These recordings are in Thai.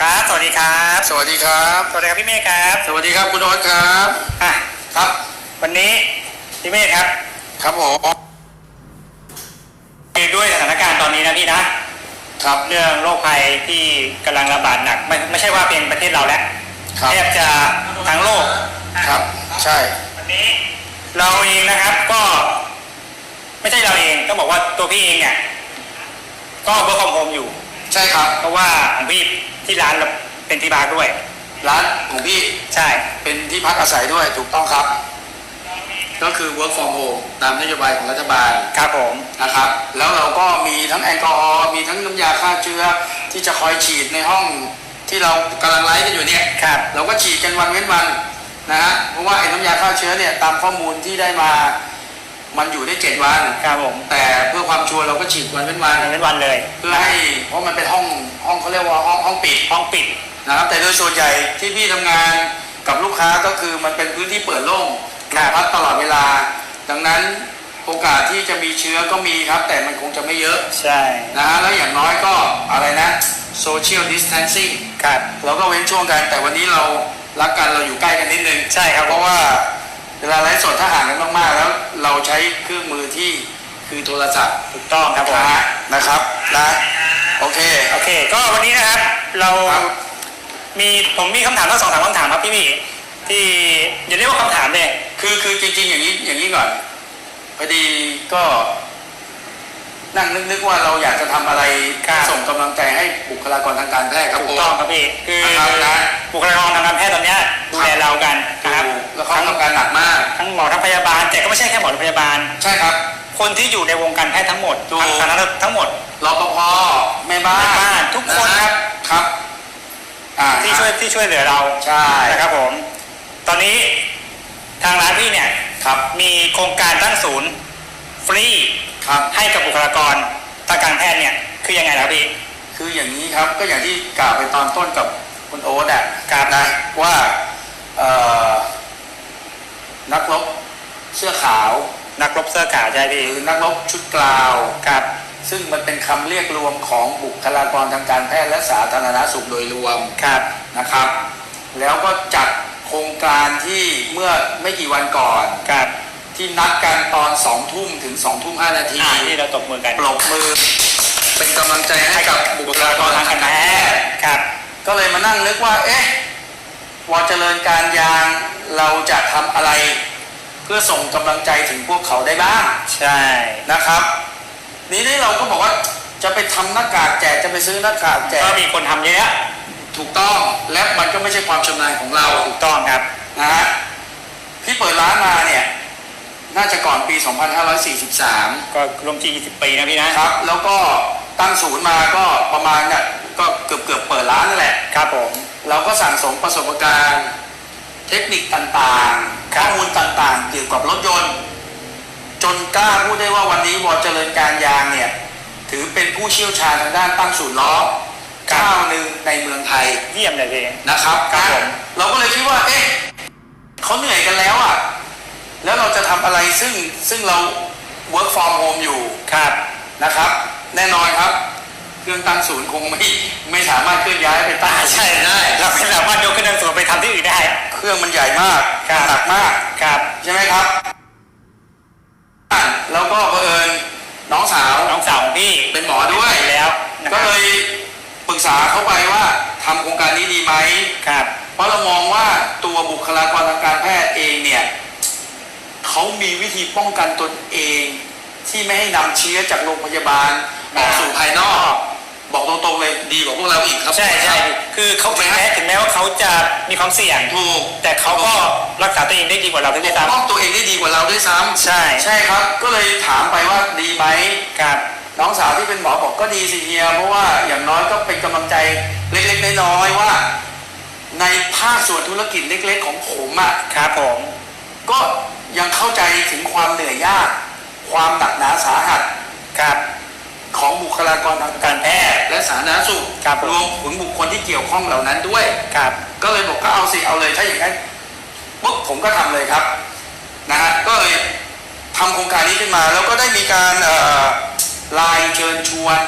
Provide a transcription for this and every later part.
ครับ สวัสดีครับ สวัสดีครับ สวัสดีครับพี่เมฆครับ สวัสดีครับคุณโอ๊ตครับ อะ ครับ วันนี้พี่เมฆครับ ครับผมคือด้วยสถานการณ์ตอนนี้นะพี่นะ ครับเรื่องโรคภัยที่กำลังระบาดหนัก ไม่ไม่ใช่ว่าเพียงประเทศเราแล้วครับแทบจะทั้งโลก ครับ ใช่ วันนี้เราเองนะครับก็ ไม่ใช่เราเองต้องบอกว่าตัวพี่เองเนี่ยก็เวิร์กฟอร์มโฮมอยู่ ใช่ครับ เพราะว่าของพี่ที่ร้านเราเป็นที่บาร์ด้วย ร้านของพี่ใช่ เป็นที่พักอาศัยด้วยถูกต้องครับ ก็คือ work from home ตามนโยบายของรัฐบาลครับผม นะครับ แล้วเราก็มีทั้งแอลกอฮอล์มีทั้งน้ำยาฆ่าเชื้อที่จะคอยฉีดในห้องที่เรากำลังไลฟ์กันอยู่เนี่ยครับ เราก็ฉีดกันวันเว้นวันนะฮะเพราะว่าไอ้น้ำยาฆ่าเชื้อเนี่ยตามข้อมูลที่ได้มา มันอยู่ได้เจ็ดวัน ครับผมแต่เพื่อความชัวร์เราก็ฉีดวันเว้นวันวัน เป็นวันเลยเพื่อให้เพราะมันเป็นห้องห้องเขาเรียกว่าห้องห้องปิดห้องปิด นะครับ แต่โดยส่วนใหญ่ที่พี่ทำงานกับลูกค้าก็คือมันเป็นพื้นที่เปิดโล่งครับ พักตลอดเวลา ดังนั้นโอกาสที่จะมีเชื้อก็มีครับ แต่มันคงจะไม่เยอะใช่นะฮะแล้วอย่างน้อยก็อะไรนะ social distancing ครับ เราก็เว้นช่วงกันแต่วันนี้เรารักกันเราอยู่ใกล้กันนิดนึงใช่ครับเพราะว่า เวลาไลฟ์สดถ้าห่างกันมากๆ แล้วเราใช้เครื่องมือที่คือโทรศัพท์ถูกต้องครับผมนะฮะนะครับนะโอเค โอเค ก็วันนี้นะครับเราครับ มีผมมีคำถามทั้งสองสามคำถามครับพี่หมีที่อย่าเรียกว่าคำถามเลยคือคือจริง ๆ อย่างนี้อย่างนี้ก่อนพอดีก็ นั่งนึกๆว่าเราอยากจะทำอะไรครับส่งกำ ลังใจให้บุคลากรทางการแพทย์ครับถูกต้องครับพี่คือนะครับนะ บุคลากรทางการแพทย์ตอนเนี้ยดูแลเรากันนะครับแล้วเขาทั้งทำการหนักมาก ทั้งหมอทั้งพยาบาล แต่ก็ไม่ใช่แค่หมอหรือพยาบาล ใช่ครับ คนที่อยู่ในวงการแพทย์ทั้งหมดถูกทั้งสาธารณสุขทั้งหมด รปภแม่บ้านแม่บ้านทุกคนะฮะครับ ครับอ่า ที่ช่วยที่ช่วยเหลือเราใช่ นะครับผม ตอนนี้ทางร้านพี่เนี่ยครับมีโครงการตั้งศูนย์ฟรี ครับ ให้กับบุคลากรทางการแพทย์เนี่ยคือยังไงล่ะพี่ คืออย่างนี้ครับก็อย่างที่กล่าวไปตอนต้นกับคุณโอ๊ตอะครับนะว่าเอ่อนักรบเสื้อขาว นักรบเสื้อขาวใช่หพี่รือนักรบชุดกลาวครับซึ่งมันเป็นคำเรียกรวมของบุคลากรทางการแพทย์และสาธารณสุขโดยรวมครับนะครับ แล้วก็จัดโครงการที่เมื่อไม่กี่วันก่อนครับที่นัดกันตอนสองทุ่มถึงสองทุ่มห้านาทีอ่าที่เราตบมือกันปรบมือ เป็นกำลังใจให้กับบุคลากรทางการแพทย์ครับ ก็เลยมานั่งนึกว่า เอ๊ะวอเจริญการยางเราจะทำอะไร เพื่อส่งกำลังใจถึงพวกเขาได้บ้าง ใช่นะครับ นี้นี่เราก็บอกว่าจะไปทำหน้ากากแจกจะไปซื้อหน้ากากแจกก็มีคนทำเยอะถูกต้องและมันก็ไม่ใช่ความชำนาญของเราถูกต้องครับนะฮะพี่เปิดร้านมาเนี่ยน่าจะก่อนปี 2543 ก็รวมที่20 ปีนะพี่นะครับ แล้วก็ ตั้งศูนย์มาก็ประมาณเนี่ยก็เกือบเกือบๆเปิดร้านนั่นแหละ ครับผม เราก็สั่งสมประสบการณ์ เทคนิคต่างๆ ข้อมูลต่างๆ เกี่ยวกับรถยนต์ จนกล้าพูดได้ว่าวันนี้วอเจริญการยางเนี่ย ถือเป็นผู้เชี่ยวชาญทางด้านตั้งศูนย์ล้อเจ้าหนึ่งในเมืองไทย เยี่ยมเลยพี่นะครับครับผมเราก็เลยคิดว่า เอ๊ะเขาเหนื่อยกันแล้วอะ แล้วเราจะทำอะไรซึ่งซึ่งเรา work from home อยู่ ครับ นะครับ แน่นอนครับ เครื่องตั้งศูนย์คงไม่ไม่สามารถเคลื่อนย้ายไปตั้งอ่าใช่ได้เราไม่สามารถยกขึ้นทางสวนไปทำที่อื่นได้ เครื่องมันใหญ่มากครับหนักมากครับใช่ไหมครับอะแล้วก็เผอิญน้องสาวน้องสาวของพี่เป็นหมอด้วยแล้วนะคก็รับเลยปรึกษาเขาไปว่าทำโครงการนี้ดีไหมครับ เพราะเรามองว่าตัวบุคลากรทางการแพทย์เองเนี่ยเขามีวิธีป้องกันตนเองที่ไม่ให้นำเชื้อจากโรงพยาบาล ออกสู่ภายนอก บอกตรงๆเลยดีกว่าพวกเราอีกครับใช่ใช่คือเขาถึงแม้ถึงแม้ว่าเขาจะมีความเสี่ยงถูกแต่เขาก็รักษาตัวเองได้ดีกว่าเราด้วยปกซ้ป้องตัวเองได้ดีกว่าเราด้วยซ้ำใช่ใช่ครับ ก็เลยถามไปว่าดีไหมำครับน้องสาวที่เป็นหมอบอกก็ดีสิเฮียเพราะว่าอย่างน้อยก็เป็นกำลังใจเล็กๆน้อยๆว่า ในภาคส่วนธุรกิจเล็ก ๆ ของผมอะ่ะครับผมก็ยังเข้าใจถึงความเหนื่อยยาก ความหนักหนาสาหัสครับ ของบุคลากรทางการแพทย์และสาธารณสุขครับผม รวมถึงบุคคลที่เกี่ยวข้องเหล่านั้นด้วย ครับ ก็เลยบอกก็เอาสิเอาเลยถ้าอย่างนั้นปุ๊บผมก็ทำเลยครับนะฮะก็เลยทำโครงการนี้ขึ้นมา แล้วก็ได้มีการเอ่อไลน์เชิญชวน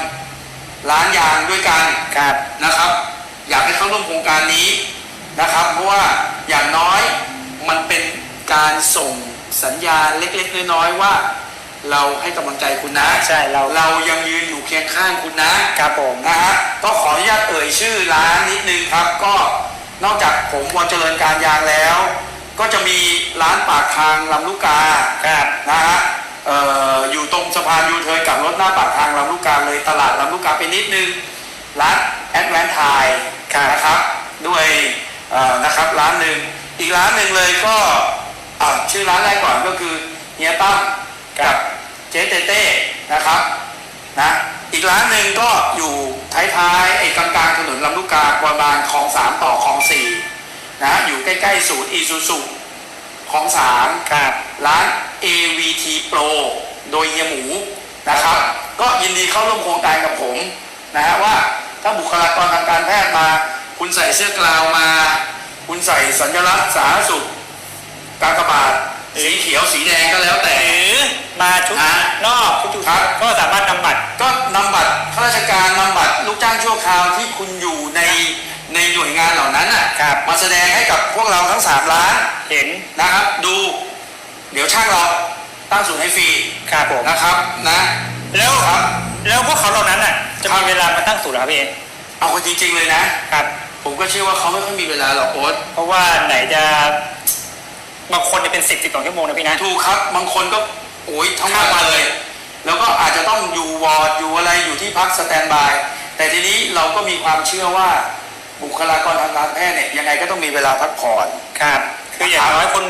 ร้านยางด้วยกันครับ นะครับ อยากให้เขาร่วมโครงการนี้นะครับ เพราะว่าอย่างน้อยมันเป็นการส่งสัญญาณเล็กๆน้อยๆว่า เราให้กำลังใจคุณนะใช่เราเรายังยืนอยู่เคียงข้างคุณนะครับผมนะฮะก็ขออนุญาตเอ่ยชื่อร้านนิดนึงครับ ก็นอกจากผมวันเจริญการยางแล้ว ก็จะมีร้านปากทางลำลูกกาครับนะฮะเอ่ออยู่ตรงสะพานยูเทิร์นกลับรถหน้าปากทางลำลูกกาเลยตลาดลำลูกกาไปนิดนึงร้านแอดแวนทายครับนะครับ ด้วยเอ่อนะครับร้านหนึ่งอีกร้านหนึ่งเลยก็อะชื่อร้านแรกก่อนก็คือเฮียตั้มครับ เจ๊เต้เต้นะครับนะอีกร้านหนึ่งก็อยู่ท้ายๆไอ้กลางๆถนนลำลูกกาประมาณคลองสามต่อคลองสี่นะอยู่ใกล้ๆศูนย์อีซูซุคลองสามครับร้าน AVT Pro โดยเฮียหมูนะครับ ก็ยินดีเข้าร่วมโครงการกับผมนะฮะว่าถ้าบุคลากรทางการแพทย์มา คุณใส่เสื้อกลาวมา คุณใส่สัญลักษณ์สาธารณสุขกากบาทสีเขียวสีแดงก็แล้วแต่หรือ มาชุดฮะนอกชุดอยู่ครับ ก็สามารถนำบัตร ก็นำบัตรข้าราชการนำบัตรลูกจ้างชั่วคราวที่คุณอยู่ในในหน่วยงานเหล่านั้นน่ะครับ มาแสดงให้กับพวกเราทั้ง3ล้านเห็นนะครับ ดู เดี๋ยวช่างเราตั้งศูนย์ให้ฟรีครับผม นะครับนะแล้วครับ แล้วพวกเขาเหล่านั้นอะ จะครัมีบเวลามาตั้งศูนย์เหรอครับพี่เองเอากันจริงๆเลยนะ ครับ ผมก็เชื่อว่าเขาไม่ค่อยมีเวลาหรอกโอ๊ตเพราะว่าไหนจะบางคนเนี่ยเป็นสิบสิบสองชั่วโมงนะพี่นะ ถูกครับ บางคนก็ โอ้ยทั้งวันเลย แล้วก็อาจจะต้องอยู่วอร์ดอยู่อะไรอยู่ที่พักสแตนบาย แต่ทีนี้เราก็มีความเชื่อว่าบุคลากรทางการแพทย์เนี่ยยังไงก็ต้องมีเวลาพักผ่อนครับคืออย่างน้อยคน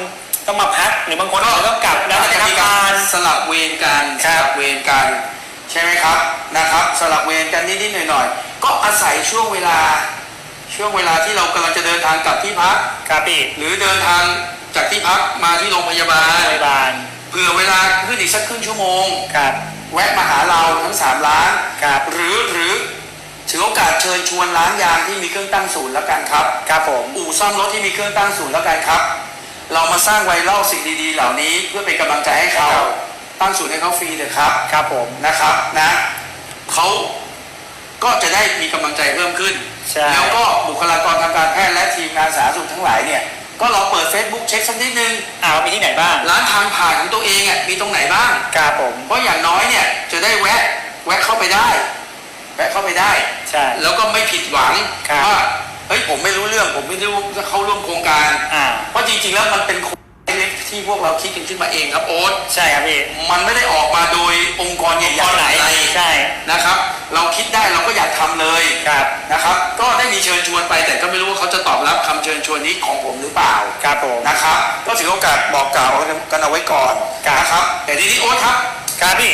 ต้องมาพักหรือบางคนอาจจะต้องกลับแล้วอาจจะจะมีทำกางารนสลับเวรกันครัสบลับเวรกัน ใช่ไหมครับนะครับ สลับเวรกันนิดๆหน่อยๆ ก็อาศัยช่วงเวลาช่วงเวลาที่เรากำลังจะเดินทางกลับที่พักครับพี่หรือเดินทางจากที่พักมาที่โรงพยาบาลพยาบาล เผื่อเวลาขึ้นอีกสักครึ่งชั่วโมง ครับแวะมาหาเราทั้งสามร้าน ครับหรือหรือถือโอกาสเชิญชวนร้านยางที่มีเครื่องตั้งศูนย์แล้วกันครับ ครับผมอู่ซ่อมรถที่มีเครื่องตั้งศูนย์แล้วกันครับ เรามาสร้างไวรัลสิ่งดีๆ เหล่านี้เพื่อเป็นกำลังใจให้เขาตั้งศูนย์ให้เขาฟรีเถอะครับ ครับผม นะครับนะเขาก็จะได้มีกำลังใจเพิ่มขึ้น ใช่ แล้วก็บุคลากรทางการแพทย์และทีมงานสาธารณสุขทั้งหลายเนี่ย ก็ลองเปิด Facebook เช็คสักนิดนึง อ่าว่ามีที่ไหนบ้างร้านทางผ่านของตัวเองอะมีตรงไหนบ้าง ครับผม เพราะอย่างน้อยเนี่ยจะได้แวะแวะเข้าไปได้ แวะเข้าไปได้ ใช่ แล้วก็ไม่ผิดหวังครับ ว่าเฮ้ยผมไม่รู้เรื่องผมไม่รู้จะเข้าร่วมโครงการ อ่า เพราะจริงๆแล้วมันเป็นโครงการเล็กๆที่พวกเราคิดกันขึ้นมาเองครับโอ๊ตใช่ครับพี่มันไม่ได้ออกมาโดยองค์กรใหญ่ตอนๆไหน อะไรใช่ นะครับ เราคิดได้เราก็อยากทำเลยครับ นะครับ ก็ได้มีเชิญชวนไปแต่ก็ไม่ ญชวนนี้ของผมหรือเปล่าครับผมนะครับก็ถือโอกาสบอกกล่าวกันเอาไว้ก่อนครับนะครับแต่ทีนี้โอ๊ตครับครับพี่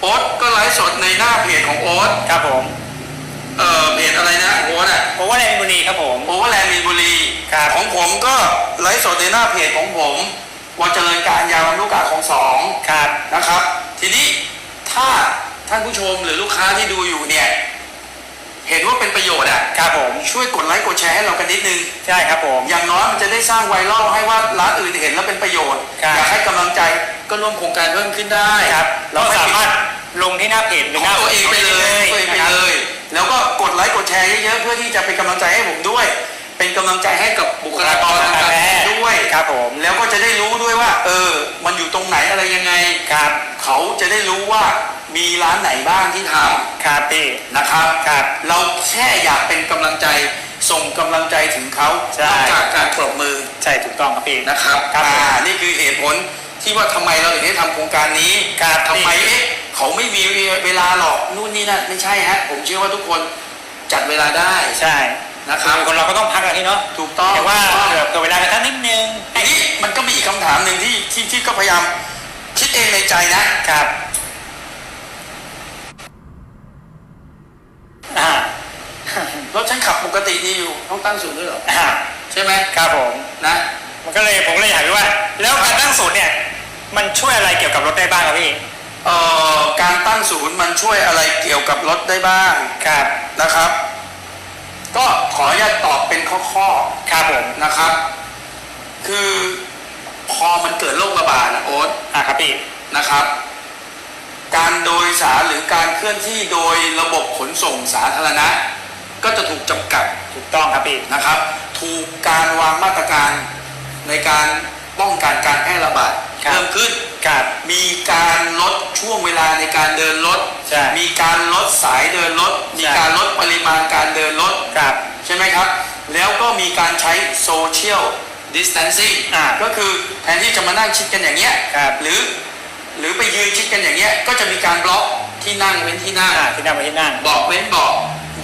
โอ๊ตก็ไลฟ์สดในหน้าเพจของโอ๊ตครับผมเอ่อเพจอะไรนะโอ๊ตอะผมว่าในมินบุรีครับผมโอเวอร์แลนด์มีนบุรีครับของผมก็ไลฟ์สดในหน้าเพจของผมวันเจริญการยาวลูกกาของสองครับนะครับ ทีนี้ถ้าท่านผู้ชมหรือลูกค้าที่ดูอยู่เนี่ย เห็นว่าเป็นประโยชน์อะครับผมช่วยกดไลค์กดแชร์ให้เรากันนิดนึง ใช่ครับผม อย่างน้อยมันจะได้สร้างไวรัลให้ว่าร้านอื่นเห็นแล้วเป็นประโยชน์ ครับ อยากให้กำลังใจก็ร่วมโครงการเพิ่มขึ้นได้ครับเราเราให้สามารถลงที่หน้าเพจหรือขหองน้าตัวเองไปเลยตัวเองไปนะครับ เลย แล้วก็กดไลค์กดแชร์เยอะๆเพื่อที่จะเป็นกำลังใจให้ผมด้วย เป็นกำลังใจให้กับบุคลากรทางการแพทย์ด้วย ครับผมแล้วก็จะได้รู้ด้วยว่า เออ มันอยู่ตรงไหนอะไรยังไง ครับเขาจะได้รู้ว่ามีร้านไหนบ้างที่ทครับพี่ำนะครับครับ เราแค่อยากเป็นกำลังใจส่งกำลังใจถึงเขาใช่ นอกจากการปรบมือ ใช่ถูกต้องครับพี่ นะครับครับอ่านี่คือเหตุผลที่ว่าทำไมเราถึงได้ทำโครงการนี้ครับทำไมเอ๊ะเขาไม่มีเวลาหรอกนู่นนี่นั่นไม่ใช่ฮะผมเชื่อว่าทุกคนจัดเวลาได้ ใช่ นะครับคนเราก็ต้องพักกันที่เนาะถูกต้องแต่ว่าถูกต้องเผื่อเผื่อเวลากันสักนิดนึงทีนี้มันก็มีอีกคำถามหนึ่งที่ที่ที่ก็พยายามคิดเองในใจนะครับอ่ารถฉันขับปกติดีอยู่ต้องตั้งศูนย์ด้วยเหรออ่าใช่ไหมครับผมนะ มันก็เลยผมก็เลยอยากรู้ว่า แล้วการตั้งศูนย์เนี่ย มันช่วยอะไรเกี่ยวกับรถได้บ้างครับพี่เอ่อการตั้งศูนย์มันช่วยอะไรเกี่ยวกับรถได้บ้างครับนะครับก็ ขออนุญาตตอบเป็นข้อครับผมๆนะครับ คือพอมันเกิดโรคระบาดนะโอ๊ตอ่าครับพี่นะครับ การโดยสารหรือการเคลื่อนที่โดยระบบขนส่งสาธารณะก็ก็จะถูกจำกัดถูกต้องครับพี่นะครับ ถูกการวางมาตรการในการป้องกันการแพร่ระบาดครับเพิ่มขึ้นครับมีการลดช่วงเวลาในการเดินรถใช่มีการลดสายเดินรถ มีใช่การลดปริมาณการเดินรถครับ ใช่ไหมครับ แล้วก็มีการใช้โซเชียลดิส a ทนซิ่งอ่าก็คือแทนที่จะมานั่งชิดกันอย่างเงี้ยครับหรือหรือไปยืนชิดกันอย่างเงี้ยก็จะมีการบล็อกที่นั่งเว้นที่นั่งอ่าที่นั่งไปที่นั่ง บอกเว้นบอก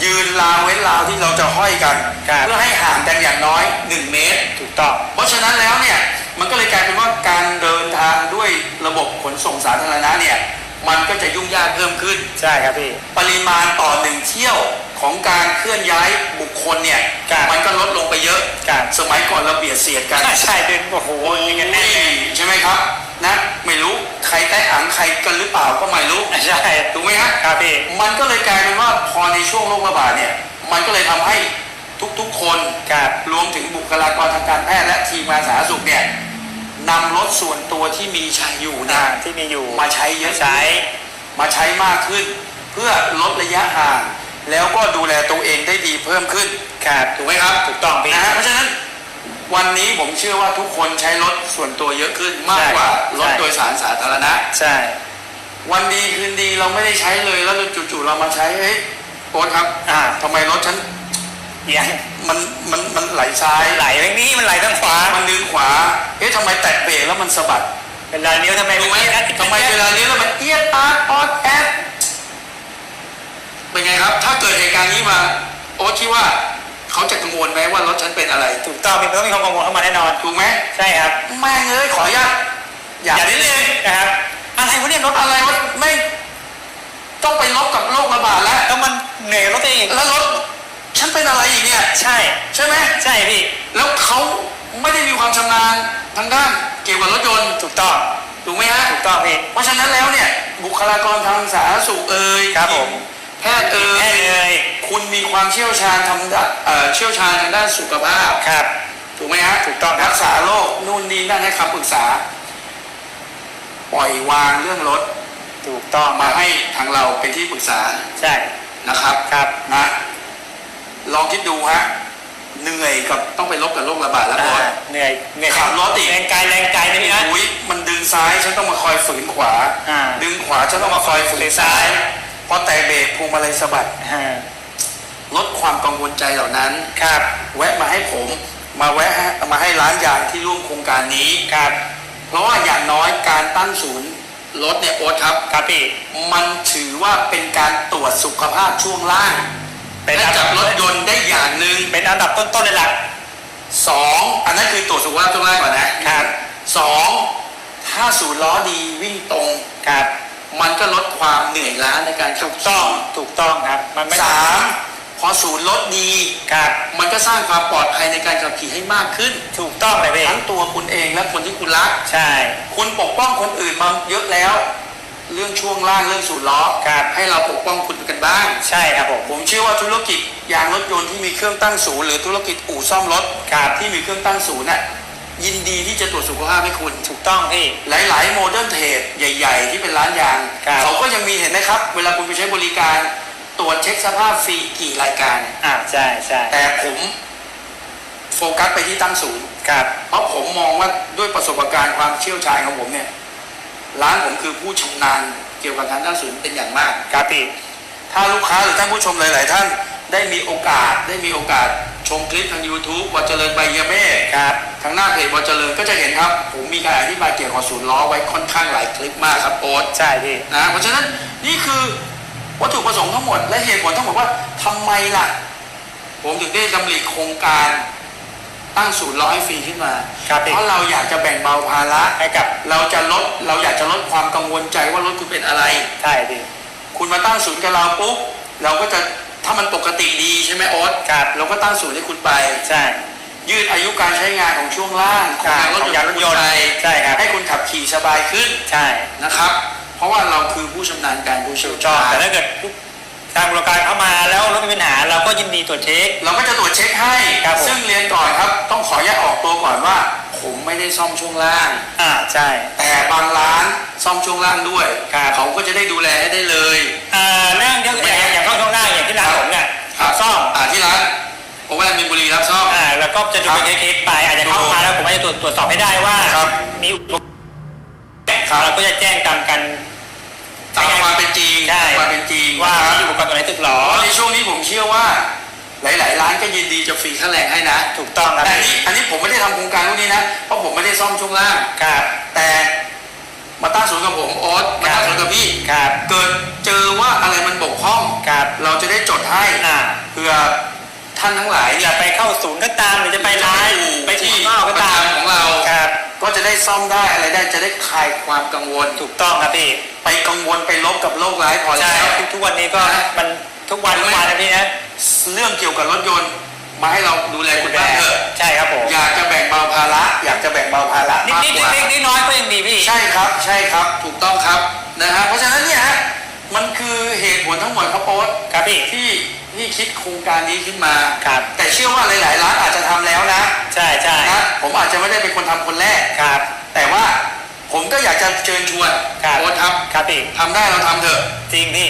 ยืนราวเว้นราวที่เราจะห้อยกัน ครับ เพื่อให้ห่างกันอย่างน้อย 1 เมตร ถูกต้องเพราะฉะนั้นแล้วเนี่ยมันก็เลยกลายเป็นว่าการเดินทางด้วยระบบขนส่งสาธารณะเนี่ยมันก็จะยุ่งยากเพิ่มขึ้น ใช่ครับพี่ ปริมาณต่อหนึ่งเที่ยว ของการเคลื่อนย้ายบุคคลเนี่ย ครับมันก็ลดลงไปเยอะ ครับ สมัยก่อนเราเบียดเสียดกัน ใช่ใช่เป็นโอ้โหยังกันแน่นเลยใช่ไหมครับ นะ ไม่รู้ใครใต้อ่างใครกันหรือเปล่าก็ไม่รู้ใช่ถูกไหมฮะ ครับพี่ มันก็เลยกลายเป็นว่าพอในช่วงโรคระบาดเนี่ย มันก็เลยทำให้ทุกๆคนครับ รวมถึงบุคลากรทางการแพทย์และทีมงานสาธารณสุขเนี่ยนำรถส่วนตัวที่มีใช้อยู่เนี่อ่ายที่มีอยู่มาใช้เยอะใช้ มาใช้มากขึ้น เพื่อลดระยะห่าง แล้วก็ดูแลตัวเองได้ดีเพิ่มขึ้นครับถูกไหมครับถูกต้องพี่นะฮะเพราะฉะนั้นวันนี้ผมเชื่อว่าทุกคนใช้รถส่วนตัวเยอะขึ้นมากใช่กว่ารถใช่โดยสารสาธารณะ ใช่ วันดีคืนดีเราไม่ได้ใช้เลยแล้วจู่ๆเรามาใช้เฮ้ยโอ๊ตครับอ่าทำไมรถฉันเอียงมันมันมันไหลซ้ายมันไหลทางนี้มันไหลทางขวา มันดึงขวา เอ๊ะทำไมแตะเบรกแล้วมันสะบัดเวลานิ้วทำไมถูกไหมนเอียงทำไมเวลานี้แล้วมันเอียดอาร์ตออดแอด เป็นไงครับ ถ้าเกิดเหตุการณ์นี้มา โอ๊ตคิดว่าเขาจะกังวลไหมว่ารถฉันเป็นอะไร ถูกต้องพี่มันต้องมีความกังวลเข้ามาแน่นอน ถูกไหมใช่ครับ แม่งเอ้ยขออนุญาตออย่านิดนึงนะครับ อะไรวะเนี่ยรถอะไรวะไม่ ต้องไปลบกับโรคระบาดแล้ว แล้วมันเหนื่อยกับรถตัวเองแล้วรถฉันเป็นอะไรอีกเนี่ย ใช่ ใช่ไหมใช่พี่ แล้วเขาไม่ได้มีความชำนาญทางด้านเกี่ยวกับรถยนต์ถูกต้องถูกไหมฮะถูกต้องพี่ เพราะฉะนั้นแล้วเนี่ยบุคลากรทางสาธารณสุขเอ่ยครับผม แพทย์เอ่แค่ยเลยคุณมีความเชี่ยวชาญทางด้านเอ่อเชี่ยวชาญทางด้านสุขภาพ ครับ ถูกไหมฮะถูกต้องครับรักษาโรคนู่นนี่นั่นให้คำปรึกษา ปล่อยวางเรื่องรถถูกต้องมาให้ทางเราเป็นที่ปรึกษาใช่นะครับครับนะลองคิดดูฮะเหนื่อยกับต้องไปลบกับโรคระบาดแล้วอ่าก่อนเหนื่อยเหนื่อยขับรถอีกแรงกายแรงกายนะพี่นะ อุ้ยมันดึงซ้ายฉันต้องมาคอยฝืนขวา อ่า ดึงขวาฉันต้องมาคอยฝืนซ้ายพ อแต่เบรกพวงมาลัยสะบัดอ่าลดความกังวลใจเหล่านั้นครับแวะมาให้ผมมาแวะฮะมาให้ร้านยางที่ร่วมโครงการนี้ครับเพราะว่าอย่างน้อยการตั้งศูนย์รถเนี่ยโอ๊ตครับครับพี่มันถือว่าเป็นการตรวจสุขภาพช่วงล่างเป็นให้อันกัดับบรถยนต์ได้อย่างหนึ่งเป็นอันดับต้นๆเลยล่ะสองอันนั้นคือตรวจสุขภาพช่วงล่างก่อนนะครับสองถ้าศูนย์ล้อดีวิ่งตรงครับ มันก็ลดความเหนื่อยล้าในการขับต้ขี่องถูกต้องครับ มันไม่สามพอศูนย์รถดีครับมันก็สร้างความปลอดภัยในการขับขี่ให้มากขึ้น ถูกต้องเลยพี่ทั้งตัวคุณเองและคนที่คุณรัก ใช่ คุณปกป้องคนอื่นมาเยอะแล้ว เรื่องช่วงล่างเรื่องศูนย์ล้อครับ ให้เราปกป้องคุณกันบ้าง ใช่ครับผม ผมเชื่อว่าธุรกิจยางรถยนต์ที่มีเครื่องตั้งศูนย์หรือธุรกิจอู่ซ่อมรถครับที่มีเครื่องตั้งศูนย์น่ะ ยินดีที่จะตรวจสุขภาพให้คุณ ถูกต้องพี่ หลายๆโมเดิร์นเทรดใหญ่ ๆ ที่เป็นร้านยาง ครับเขาก็ยังมีเห็นไหมครับ เวลาคุณไปใช้บริการ ตรวจเช็คสภาพฟรีกี่รายการ อ่าใช่ใช่แต่ผมโฟกัสไปที่ตั้งศูนย์ ครับเพราะผมมองว่าด้วยประสบการณ์ความเชี่ยวชาญของผมเนี่ย ร้านผมคือผู้ชำนาญเกี่ยวกับการตั้งศูนย์เป็นอย่างมาก ครับพี่ ถ้าลูกค้าหรือท่านผู้ชมหลาย ๆ ท่านได้มีโอกาสได้มีโอกาส ชมคลิปทาง YouTube วัดเจริญใบเยเม่ครับทางหน้าเพจวัดเจริญก็จะเห็นครับ ผมมีการอธิบายเกี่ยวกับศูนย์ล้อไว้ค่อนข้างหลายคลิปมากครับโอ๊ตใช่พี่นะเพราะฉะนั้นนี่คือวัตถุประสงค์ทั้งหมด และเหตุผลทั้งหมดว่าทำไมล่ะ ผมถึงได้ดำริโครงการตั้งศูนย์ล้อให้ฟรีขึ้นมา ครับพี่ เพราะเราอยากจะแบ่งเบาภาระให้กับเราจะลดเราอยากจะลดความกังวลใจว่ารถคุณเป็นอะไร ใช่พี่ คุณมาตั้งศูนย์กับเราปุ๊บเราก็จะ ถ้ามันปกติดีใช่ไหมโอ๊ตครับเราก็ตั้งศูนย์ให้คุณไป ใช่ ยืดอายุการใช้งานของช่วงล่างของยางรถของยยางนรต์ถยนต์ไปใช่ครับให้คุณขับขี่สบายขึ้นใช่นะครับ เพราะว่าเราคือผู้ชำนาญการผู้เชี่ยวชอบชาญแต่ถ้าเกิด ทางบริการเข้ามาแล้วรถมีปัญหาเราก็ยินดีตรวจเช็ค เราก็จะตรวจเช็คให้ ครับผม ซึ่งเรียนก่อนครับ ต้องขออนุญาตออกตัวก่อนว่า ผมไม่ได้ซ่อมช่วงล่าง อ่าใช่ แต่บางร้านซ่อมช่วงล่างด้วยครับ เขาก็จะได้ดูแลให้ได้เลย อ่าเรื่องเยอะอย่างอย่างเข้าช่องหน้าอย่างที่ร้านผมเนี่ยครับซ่อมอ่าที่ร้านโอเวอร์มินบุรีรับซ่อม อ่าแล้วก็จะดูเป็นเคสๆไปอาจจะเข้ามาแล้วผมอาจจะตรวจตรวจสอบให้ได้ว่า ครับมีอุปกรณ์เราก็จะแจ้งตามกัน ตามความเป็นจริงใช่ ตามความเป็นจริงว่านะครับมีอุปกรณ์ตัวไหนตึกหรอเพราะในช่วงนี้ผมเชื่อว่าหลาย ๆ ร้านก็ยินดีจะฟรีค่าแรงให้นะถูกต้องครับแต่อันนี้อันนี้ผมไม่ได้ทำโครงการพวกนี้นะเพราะผมไม่ได้ซ่อมช่วงล่างครับ แต่มาตั้งศูนย์กับผมโอ๊ตมาตั้งศูนย์กับพี่ ครับ เกิดเจอว่าอะไรมันบกพร่อง ครับเราจะได้จดให้อ่าเพื่อท่านทั้งหลายเนี่จะยไปเข้าศูนย์ก็ตามหรือจะไปร้านไปที่ข้างนอกก็ตามประจำของเรา ครับ ก็จะได้ซ่อมได้อะไรได้จะได้คลายความกังวล ถูกต้องครับพี่ไปกังวลไปลบกับโรคร้ายพอใช่แล้วทุกทุกวันนี้ก็นะมันทุกวันทุกวันนะพี่นะเรื่องเกี่ยวกับรถยนต์มาให้เราดูแลคุณบ้างเถอะใช่ครับผมอยากจะแบ่งเบาภาระ อยากจะแบ่งเบาภาระนิดมากนิดกว่าเล็กๆน้อยๆก็ยังดีพี่ ใช่ครับใช่ครับถูกต้องครับนะฮะเพราะฉะนั้นเนี่ยฮะมันคือเหตุผลทั้งหมดครับโอ๊ตครับพี่ที่ที่คิดโครงการนี้ขึ้นมา ครับ แต่เชื่อว่าหลาย ๆ ร้านอาจจะทำแล้วนะใช่ใช่นะ ผมอาจจะไม่ได้เป็นคนทำคนแรก ครับ แต่ว่าผมก็อยากจะเชิญชวนครับโอ๊ตครับครับพี่ทำได้เราทำเถอะ จริงพี่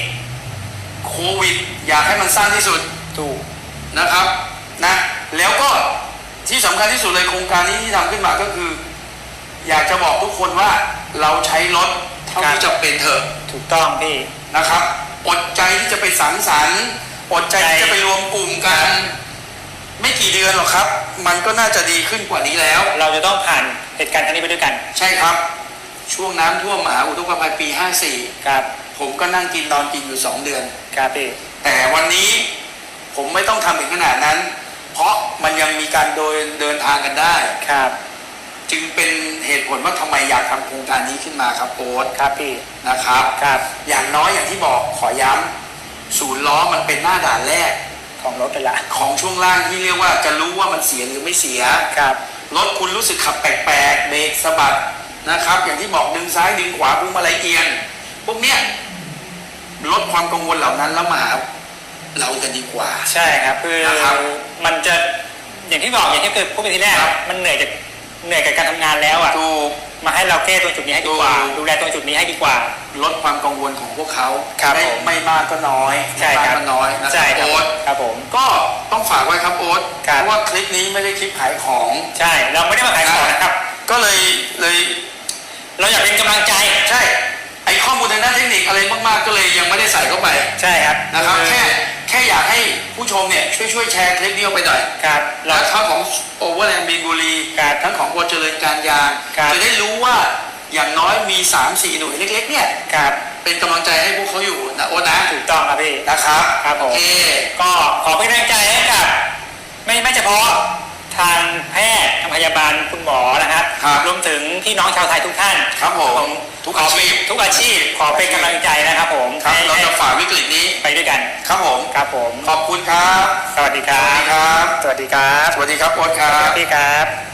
โควิด อยากให้มันสั้นที่สุด ถูก นะครับ นะ แล้วก็ที่สำคัญที่สุดเลยโครงการนี้ที่ทำขึ้นมาก็คือ อยากจะบอกทุกคนว่าเราใช้รถเท่าที่จะเป็นเถอะ ถูกต้องพี่ นะครับ อดใจที่จะไปสังสรรค์ อดใจที่จะไปรวมกลุ่มกัน ไม่กี่เดือนหรอกครับ มันก็น่าจะดีขึ้นกว่านี้แล้ว เราจะต้องผ่านเหตุการณ์ครั้งนี้ไปด้วยกัน ใช่ครับ ช่วงน้ำท่วมมหาอุทกภัยปี ครับ54 ผมก็นั่งกินนอนกินอยู่ 2 เดือน ครับพี่แต่วันนี้ผมไม่ต้องทำถึงขนาดนั้น เพราะมันยังมีการโดยเดินทางกันได้ ครับจึงเป็นเหตุผลว่าทำไมอยากทำโครงการนี้ขึ้นมาครับโอ๊ตครับพี่นะครับ ครับ อย่างน้อยอย่างที่บอกขอย้ำศูนย์ล้อมันเป็นหน้าด่านแรก ของรถเลยละของช่วงล่างที่เรียกว่าจะรู้ว่ามันเสียหรือไม่เสียครับรถคุณรู้สึกขับแปลกๆเบรกสะบัดนะครับ อย่างที่บอกดึงซ้ายดึงขวาพวงมาลัยเอียงพวกเนี้ยลดความกังวลเหล่านั้นแล้วมาหาเรากันดีกว่า ใช่ครับคือนะครับมันจะอย่างที่บอกอย่างที่เคยพูดไปทีแรกครับมันเหนื่อยจากเหนื่อยกับการทำงานแล้วอะถูก มาให้เราแก้ตรงจุดนี้ให้ดีกว่าถูกดูแลตรงจุดนี้ให้ดีกว่า ลดความกังวลของพวกเขาครับไม่ผมไม่มากก็น้อยใช่ไม่คมากรับก็น้อยนะคใช่รับครับโอ๊ตครับผม ก็ต้องฝากไว้ครับโอ๊ตครับเพราะว่าคลิปนี้ไม่ได้คลิปขายของ ใช่เราไม่ได้มาขายของนะครับ ก็เลยเลยเราอยากเป็นกำลังใจใช่ไอข้อมูลทางด้านเทคนิคอะไรมากๆก็เลยยังไม่ได้ใส่เข้าไปใช่ครับนะครับ แค่ แค่อยากให้ผู้ชมเนี่ยช่วยช่วยแชร์คลิปนี้ออกไปหน่อยครับเราแล้วทั้งของโอเวอร์แลนด์บินบุรีครับทั้งของบัวเจริญการยางครับจะได้รู้ว่าอย่างน้อยมี 3-4 หน่วยเล็ก ๆ เนี่ยครับเป็นกำลังใจให้พวกเขาอยู่นะโอ๊ตนะถูกต้องครับพี่นะครับครับผมโอเคก็ขอเป็นกำลังใจให้กับ ไม่ไม่เฉพาะ ทางแพทย์ทางพยาบาลคุณหมอนะครับครับรวมถึงพี่น้องชาวไทยทุกท่านครับผมผมทุกอาชีพ ทุกอาชีพขอเป็นกำลังใจนะครับผมครับให้เราให้จะฝ่าวิกฤตนี้ไปด้วยกันครับผมครับผม ขอบคุณครับ สวัสดีคสรัวัสบดีครับ สวัสดีครับสวัสดีครับโอ๊ตครับพี่ครับ